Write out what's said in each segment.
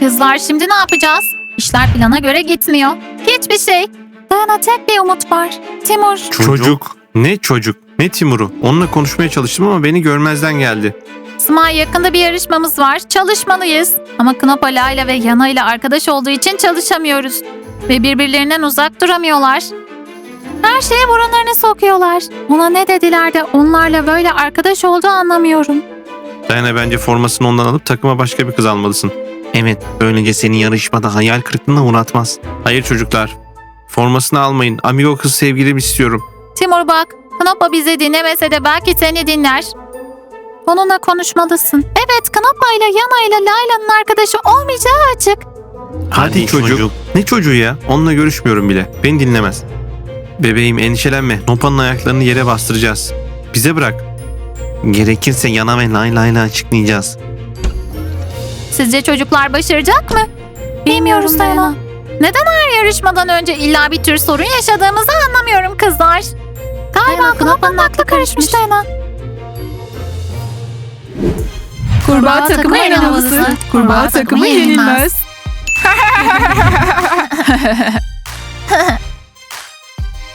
Kızlar şimdi ne yapacağız? İşler plana göre gitmiyor. Hiçbir şey. Dayana tek bir umut var. Timur. Çocuk. Ne çocuk? Ne Timur'u? Onunla konuşmaya çalıştım ama beni görmezden geldi. Smile yakında bir yarışmamız var. Çalışmalıyız. Ama Knopa Layla ve Yana ile arkadaş olduğu için çalışamıyoruz. Ve birbirlerinden uzak duramıyorlar. Her şeye burunlarını sokuyorlar. Ona ne dediler de onlarla böyle arkadaş olduğu anlamıyorum. Dayana bence formasını ondan alıp takıma başka bir kız almalısın. Evet, böylece seni yarışmada hayal kırıklığına uğratmaz. Hayır çocuklar, formasını almayın. Amigo kız sevgilim istiyorum. Timur bak, Knopa bizi dinlemese de belki seni dinler. Onunla konuşmalısın. Evet, Knopa ile Yana ile Layla'nın arkadaşı olmayacağı açık. Hadi, çocuk. Ne çocuğu ya? Onunla görüşmüyorum bile. Beni dinlemez. Bebeğim endişelenme. Nopa'nın ayaklarını yere bastıracağız. Bize bırak. Gerekirse Yana ve Layla ile açıklayacağız. Sizce çocuklar başaracak mı? Bilmiyoruz Dayana. Neden her yarışmadan önce illa bir tür sorun yaşadığımızı anlamıyorum kızlar. Galiba Knopa'nın aklı karışmış Dayana. Kurbağa takımı en havalısı. Kurbağa takımı yenilmez.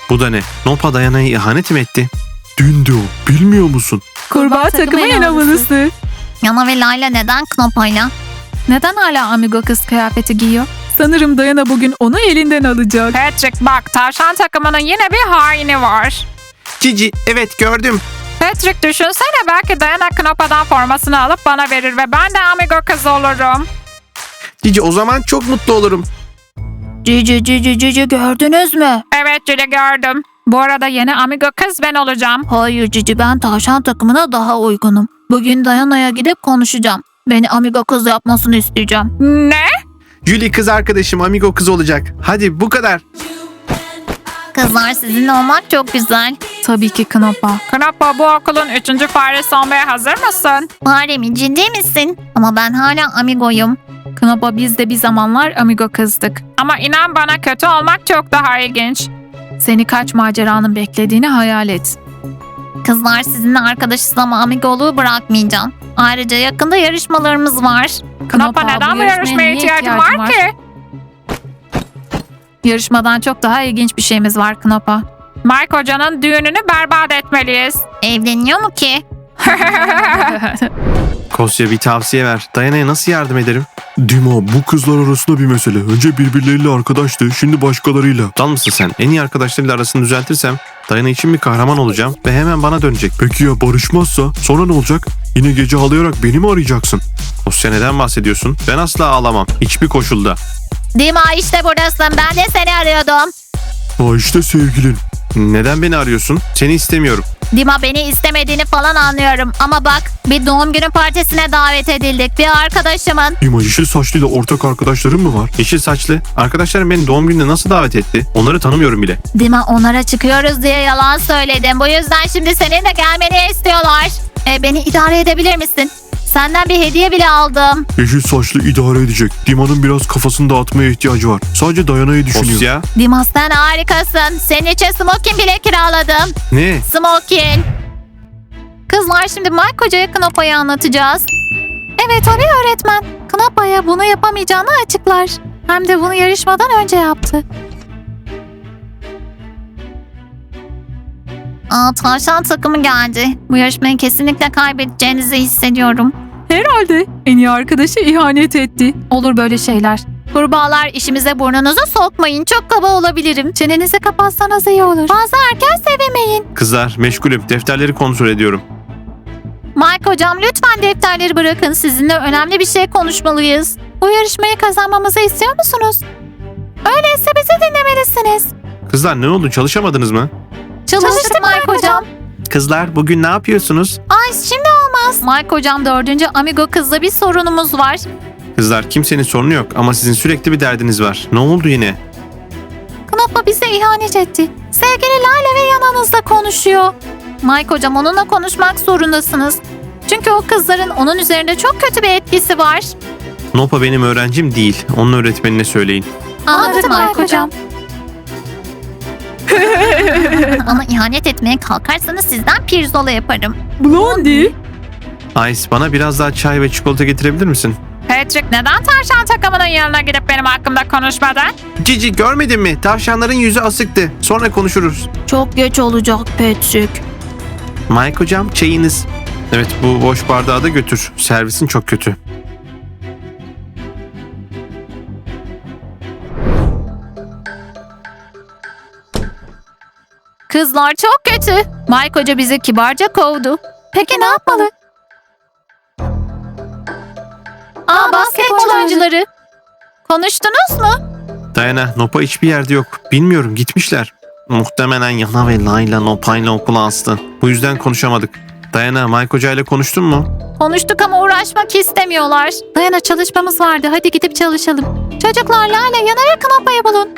Bu da ne? Nopa Dayana'ya ihanet mi etti? Dün de o. Bilmiyor musun? Kurbağa takımı en havalısı. Yana ve Layla neden Knopa'yla? Neden hala amigo kız kıyafeti giyiyor? Sanırım Dayana bugün onu elinden alacak. Patrick bak tavşan takımının yine bir haini var. Cici, evet gördüm. Patrick düşünsene belki Diana Knopa'dan formasını alıp bana verir ve ben de amigo kız olurum. Cici o zaman çok mutlu olurum. Cici cici cici gördünüz mü? Evet Julie gördüm. Bu arada yeni amigo kız ben olacağım. Hayır Cici ben tavşan takımına daha uygunum. Bugün Dayana'ya gidip konuşacağım. Beni amigo kız yapmasını isteyeceğim. Ne? Julie kız arkadaşım amigo kız olacak. Hadi bu kadar. Kızlar sizinle olmak çok güzel. Tabii ki Knopa. Knopa bu okulun üçüncü faresi olmaya hazır mısın? Bari mi ciddi misin? Ama ben hala amigoyum. Knopa biz de bir zamanlar amigo kızdık. Ama inan bana kötü olmak çok daha ilginç. Seni kaç maceranın beklediğini hayal et. Kızlar sizinle arkadaşız ama amigoluğu bırakmayacağım. Ayrıca yakında yarışmalarımız var. Knopa neden bu yarışmaya niye ihtiyacın var ki? Yarışmadan çok daha ilginç bir şeyimiz var Knopa. Mike hocanın düğününü berbat etmeliyiz. Evleniyor mu ki? Kosya bir tavsiye ver. Dayana'ya nasıl yardım ederim? Dima bu kızlar arasında bir mesele. Önce birbirleriyle arkadaştı, şimdi başkalarıyla. Dal mısın sen? En iyi arkadaşlarıyla arasını düzeltirsem Dayana için bir kahraman olacağım ve hemen bana dönecek. Peki ya barışmazsa? Sonra ne olacak? Yine gece ağlayarak beni mi arayacaksın? Kosya neden bahsediyorsun? Ben asla ağlamam. Hiçbir koşulda. Dima işte buradasın. Ben de seni arıyordum. Ha işte sevgilin. Neden beni arıyorsun? Seni istemiyorum. Dima beni istemediğini falan anlıyorum. Ama bak bir doğum günü partisine davet edildik. Bir arkadaşımın. Dima yeşil saçlıyla ortak arkadaşların mı var? Yeşil saçlı. Arkadaşlarım beni doğum gününe nasıl davet etti? Onları tanımıyorum bile. Dima onlara çıkıyoruz diye yalan söyledim. Bu yüzden şimdi senin de gelmeni istiyorlar. E, beni idare edebilir misin? Senden bir hediye bile aldım. Yeşil saçlı idare edecek. Dima'nın biraz kafasını dağıtmaya ihtiyacı var. Sadece Dayana'yı düşünüyor. Kosya. Dima sen harikasın. Senin için smokin bile kiraladım. Ne? Smokin. Kızlar şimdi Mike Hoca'ya Knopa'yı anlatacağız. Evet o bir öğretmen. Knopa'ya bunu yapamayacağını açıklar. Hem de bunu yarışmadan önce yaptı. Aa, tavşan takımı geldi. Bu yarışmayı kesinlikle kaybedeceğinizi hissediyorum. Herhalde en iyi arkadaşı ihanet etti. Olur böyle şeyler. Kurbağalar işimize burnunuzu sokmayın. Çok kaba olabilirim. Çenenizi kapatsanız iyi olur. Fazla erken sevemeyin. Kızlar meşgulüm. Defterleri kontrol ediyorum. Mike hocam lütfen defterleri bırakın. Sizinle önemli bir şey konuşmalıyız. Bu yarışmayı kazanmamızı istiyor musunuz? Öyleyse bizi dinlemelisiniz. Kızlar ne oldu? Çalışamadınız mı? Çalıştık Mike hocam. Kızlar bugün ne yapıyorsunuz? Ay şimdi olmaz. Mike hocam dördüncü amigo kızla bir sorunumuz var. Kızlar kimsenin sorunu yok ama sizin sürekli bir derdiniz var. Ne oldu yine? Knoppa bize ihanet etti. Sevgili Lale ve yanınızda konuşuyor. Mike hocam onunla konuşmak zorundasınız. Çünkü o kızların onun üzerinde çok kötü bir etkisi var. Nopa benim öğrencim değil. Onun öğretmenine söyleyin. Anladım Mike hocam. Ona ihanet etmeye kalkarsanız sizden pirzola yaparım. Blondie. Ice bana biraz daha çay ve çikolata getirebilir misin? Patrick neden tavşan takımının yanına gidip benim hakkımda konuşmadın? Cici görmedin mi? Tavşanların yüzü asıktı. Sonra konuşuruz. Çok geç olacak Patrick. Mike hocam çayınız. Evet bu boş bardağı da götür. Servisin çok kötü. Kızlar çok kötü. Mike Hoca bizi kibarca kovdu. Peki ne yapmalı? Oyuncuları. Konuştunuz mu? Dayana Nopa hiçbir yerde yok. Bilmiyorum gitmişler. Muhtemelen Yana ve Layla Nopa'yla okula astı. Bu yüzden konuşamadık. Dayana Mike Hoca ile konuştun mu? Konuştuk ama uğraşmak istemiyorlar. Dayana çalışmamız vardı. Hadi gidip çalışalım. Çocuklar Lale yana yakın apayı bulun.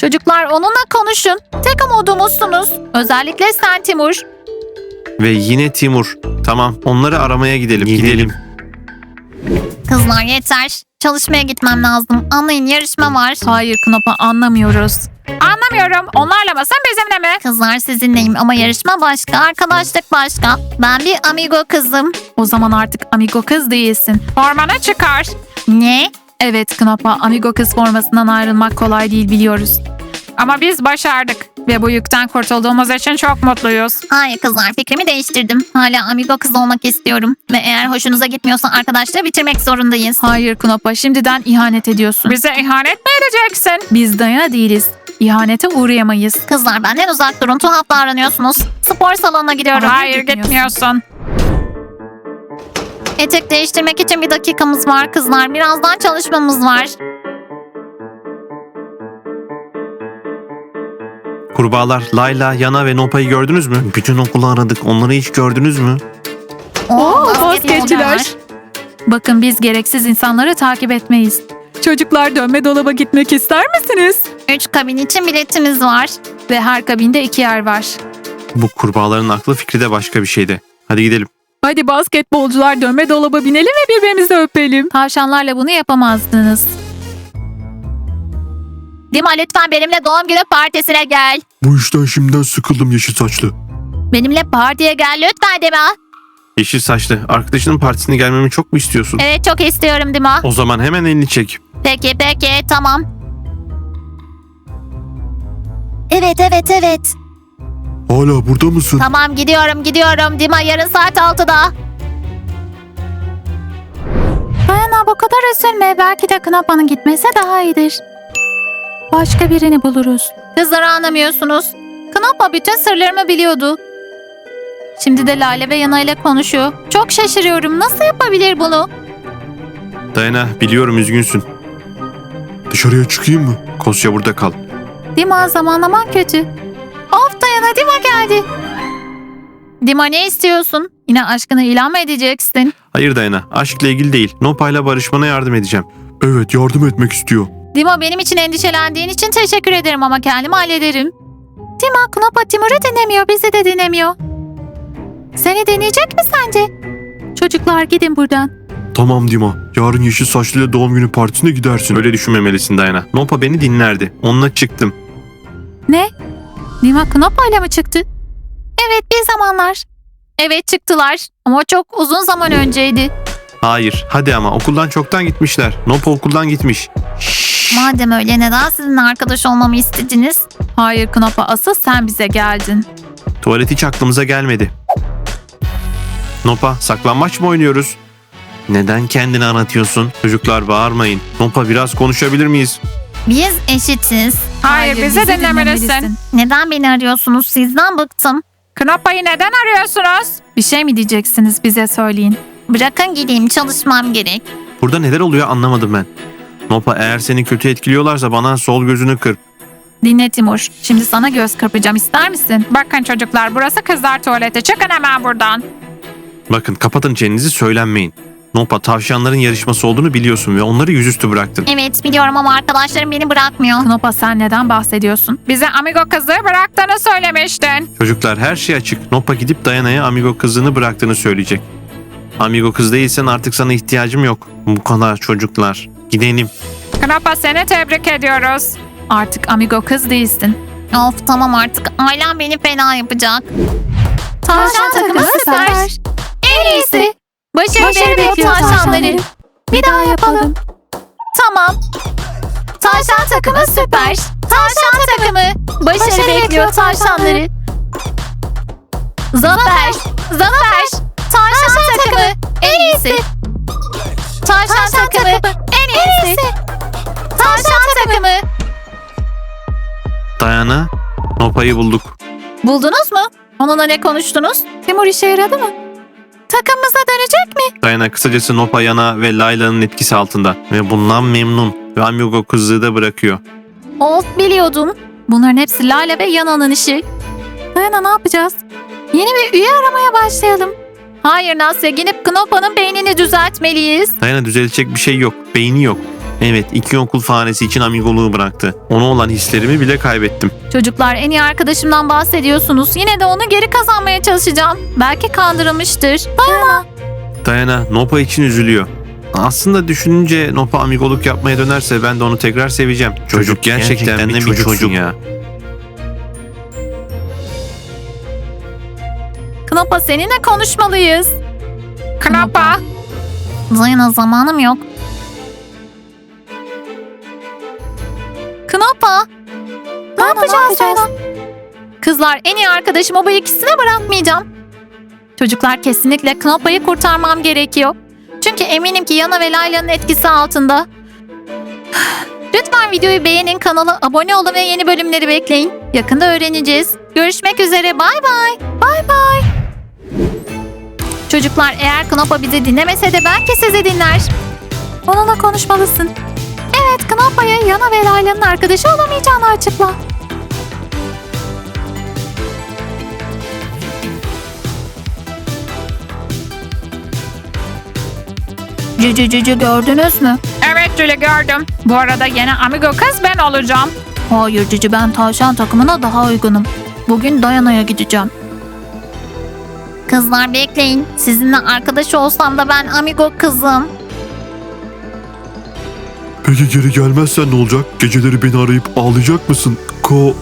Çocuklar onunla konuşun. Tek umudumuzsunuz. Özellikle sen Timur. Ve yine Timur. Tamam onları aramaya gidelim. Gidelim. Kızlar yeter. Çalışmaya gitmem lazım. Anlayın yarışma var. Hayır Knop'a anlamıyoruz. Anlamıyorum. Onlarla mısın bizimle mi? Kızlar sizinleyim ama yarışma başka, arkadaşlık başka. Ben bir amigo kızım. O zaman artık amigo kız değilsin. Formanı çıkar. Ne? Evet Knop'a amigo kız formasından ayrılmak kolay değil biliyoruz. Ama biz başardık. Ve bu yükten kurtulduğumuz için çok mutluyuz. Hayır kızlar fikrimi değiştirdim. Hala amigo kız olmak istiyorum. Ve eğer hoşunuza gitmiyorsa arkadaşlığı bitirmek zorundayız. Hayır Knop'a şimdiden ihanet ediyorsun. Bize ihanet mi edeceksin? Biz Dayana değiliz. İhanete uğrayamayız. Kızlar benden uzak durun tuhaf davranıyorsunuz. Spor salonuna gidiyorum. Hayır gitmiyorsun. Etek değiştirmek için bir dakikamız var kızlar. Birazdan çalışmamız var. Kurbağalar Layla, Yana ve Nopa'yı gördünüz mü? Bütün okulu aradık. Onları hiç gördünüz mü? Oo, basketçiler. Bakın biz gereksiz insanları takip etmeyiz. Çocuklar dönme dolaba gitmek ister misiniz? Üç kabin için biletimiz var. Ve her kabinde iki yer var. Bu kurbağaların aklı fikri de başka bir şeydi. Hadi gidelim. Hadi basketbolcular dönme dolaba binelim ve birbirimizi öpelim. Tavşanlarla bunu yapamazdınız. Dima lütfen benimle doğum günü partisine gel. Bu işten şimdiden sıkıldım yeşil saçlı. Benimle partiye gel lütfen Dima. Yeşil saçlı. Arkadaşının partisine gelmemi çok mu istiyorsun? Evet çok istiyorum Dima. O zaman hemen elini çek. Peki peki tamam. Evet evet evet. Hala burada mısın? Tamam gidiyorum gidiyorum. Dima yarın saat 6'da. Dayana bu kadar üzülme. Belki de Knapa'nın gitmesi daha iyidir. Başka birini buluruz. Kızları anlamıyorsunuz. Knapa bütün sırlarımı biliyordu. Şimdi de Lale ve Yana ile konuşuyor. Çok şaşırıyorum. Nasıl yapabilir bunu? Dayana biliyorum üzgünsün. Dışarıya çıkayım mı? Kosya burada kal. Dima zamanlaman kötü. Of Dayana Dima geldi. Dima ne istiyorsun? Yine aşkını ilan mı edeceksin? Hayır Dayana. Aşkla ilgili değil. Nopa'yla barışmana yardım edeceğim. Evet yardım etmek istiyor. Dima benim için endişelendiğin için teşekkür ederim ama kendim hallederim. Dima Knapa Timur'u dinlemiyor, bizi de dinlemiyor. Seni deneyecek mi sence? Çocuklar gidin buradan. Tamam Dima. Yarın yeşil saçlıyla doğum günü partisine gidersin. Öyle düşünmemelisin Dayana. Nopa beni dinlerdi. Onunla çıktım. Ne? Dima Knapa ile mi çıktı? Evet bir zamanlar. Evet çıktılar ama çok uzun zaman önceydi. Hayır. Hadi ama okuldan çoktan gitmişler. Nopa okuldan gitmiş. Madem öyle neden sizinle arkadaş olmamı istediniz? Hayır Knapa asıl sen bize geldin. Tuvalet hiç aklımıza gelmedi. Nopa saklambaç mı oynuyoruz? Neden kendini anlatıyorsun? Çocuklar bağırmayın. Nopa biraz konuşabilir miyiz? Biz eşitiz. Hayır, bizi dinlemelisin. Neden beni arıyorsunuz? Sizden bıktım. Knopa'yı neden arıyorsunuz? Bir şey mi diyeceksiniz bize söyleyin. Bırakın gideyim çalışmam gerek. Burada neler oluyor anlamadım ben. Nopa eğer seni kötü etkiliyorlarsa bana sol gözünü kır. Dinle Timur. Şimdi sana göz kırpacağım ister misin? Bakın çocuklar burası kızlar tuvaleti. Çıkın hemen buradan. Bakın kapatın çenenizi söylenmeyin. Nopa tavşanların yarışması olduğunu biliyorsun ve onları yüzüstü bıraktın. Evet biliyorum ama arkadaşlarım beni bırakmıyor. Knopa sen neden bahsediyorsun? Bize amigo kızı bıraktığını söylemiştin. Çocuklar her şey açık. Nopa gidip Dayana'ya amigo kızını bıraktığını söyleyecek. Amigo kız değilsen artık sana ihtiyacım yok. Bu kadar çocuklar. Gidelim. Knopa seni tebrik ediyoruz. Artık amigo kız değilsin. Of tamam artık. Ailem beni fena yapacak. Tavşan takımı süper. En iyisi. Başarı, bekliyor tavşanları. Bir daha yapalım. Tamam. Tavşan takımı süper. Tavşan takımı. Başarı, bekliyor tavşanları. Zafer. Zafer. En iyisi. Tavşan takımı. En iyisi. Tavşan takımı. Dayana, Nopa'yı bulduk. Buldunuz mu? Onunla ne konuştunuz? Timur işe yaradı mı? Takımımıza dönecek mi? Dayana kısacası Nopa, Yana ve Layla'nın etkisi altında. Ve bundan memnun. Ve Amigo kızlığı da bırakıyor. Of biliyordum. Bunların hepsi Lale ve Yana'nın işi. Dayana ne yapacağız? Yeni bir üye aramaya başlayalım. Hayır Nasya gidip Knopa'nın beynini düzeltmeliyiz. Dayana düzelecek bir şey yok. Beyni yok. Evet iki okul faresi için amigoluğu bıraktı. Ona olan hislerimi bile kaybettim. Çocuklar en iyi arkadaşımdan bahsediyorsunuz. Yine de onu geri kazanmaya çalışacağım. Belki kandırılmıştır. Dayana. Dayana Nopa için üzülüyor. Aslında düşününce Nopa amigoluk yapmaya dönerse ben de onu tekrar seveceğim. Çocuk, gerçekten, de bir çocuk ya. Knopa seninle konuşmalıyız. Knopa. Dayana zamanım yok. Knopa. Ne yapacağız Dayana? Kızlar en iyi arkadaşımı bu ikisine bırakmayacağım. Çocuklar kesinlikle Knopa'yı kurtarmam gerekiyor. Çünkü eminim ki Yana ve Layla'nın etkisi altında. Lütfen videoyu beğenin, kanala abone olun ve yeni bölümleri bekleyin. Yakında öğreneceğiz. Görüşmek üzere. Bay bay. Bay bay. Çocuklar eğer Knopa bizi dinlemese de belki sizi dinler. Onunla konuşmalısın. Evet Knopa'ya Yana ve Layla'nın arkadaşı olamayacağını açıkla. Cücü cücü gördünüz mü? Evet Julie gördüm. Bu arada yeni amigo kız ben olacağım. Hayır Cici ben tavşan takımına daha uygunum. Bugün Dayana'ya gideceğim. Kızlar bekleyin. Sizinle arkadaş olsam da ben amigo kızım. Peki geri gelmezsen ne olacak? Geceleri beni arayıp ağlayacak mısın? Ko